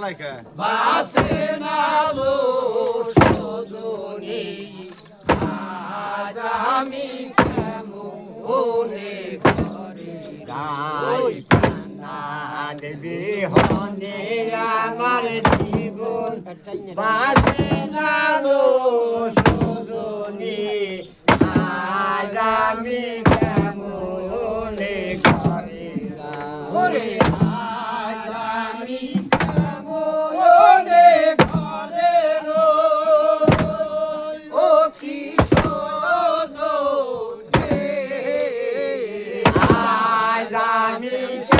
মালাইকা বাসে নালো সজনি। আজ আমি কেমনে ঘরে রাই দেবী হনে আমার জীবন। বাসে Azami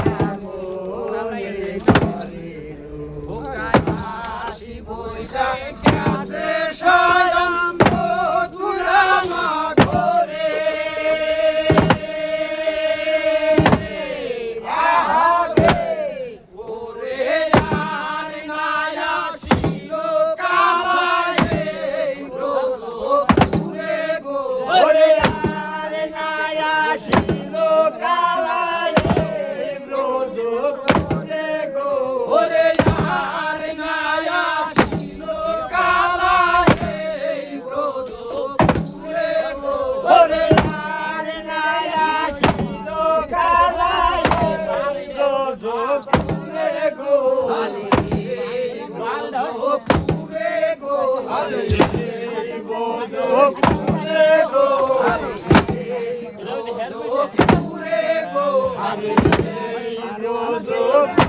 Thank you.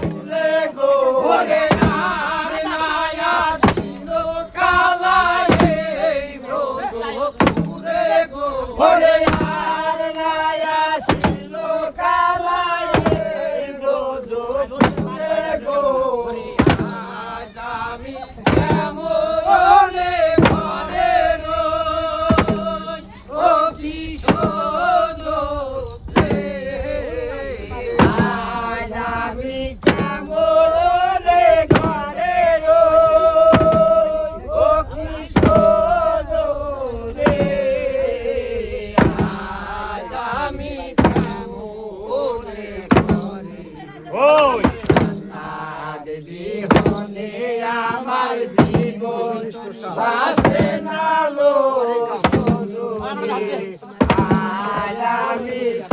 বাসে না লো আলামিত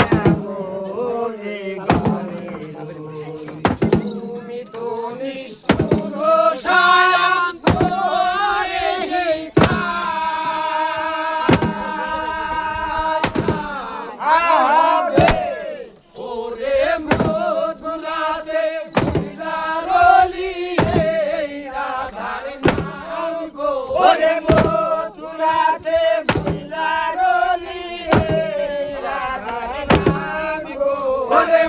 Monday.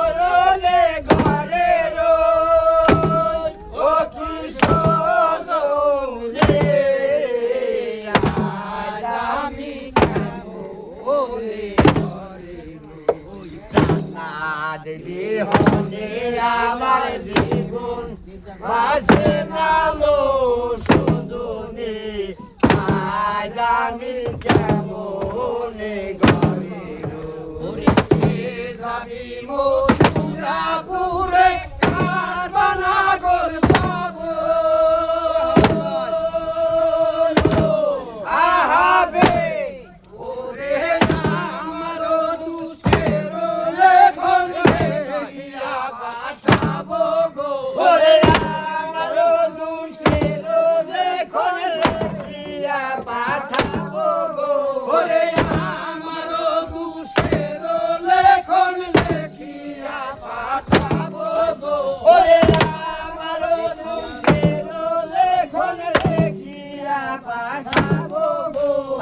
আর বিহনে আমার জীবন বাসে ভালো সুদনে আজ আমি কেমন ঘরে যাবি মথুরাপুরে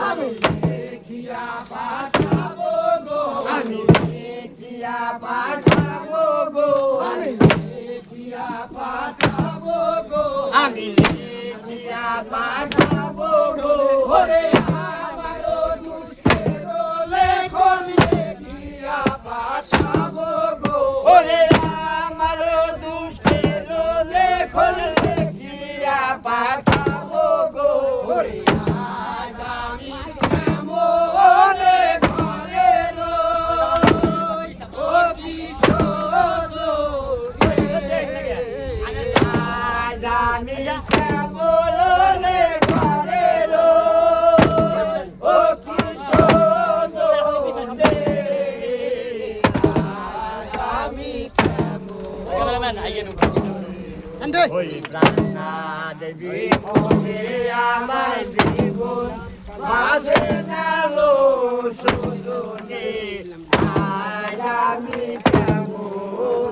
আমি দেখিয়া পাঠাবো গো। আমি দেখিয়া পাঠাবো গো। আমি দেখিয়া পাঠাবো গো। আমি দেখিয়া পাঠাবো গো। ওরে প্রার্থনা দেবী হবে আমার জীবন বাসে নালো শুধু আমি কেমন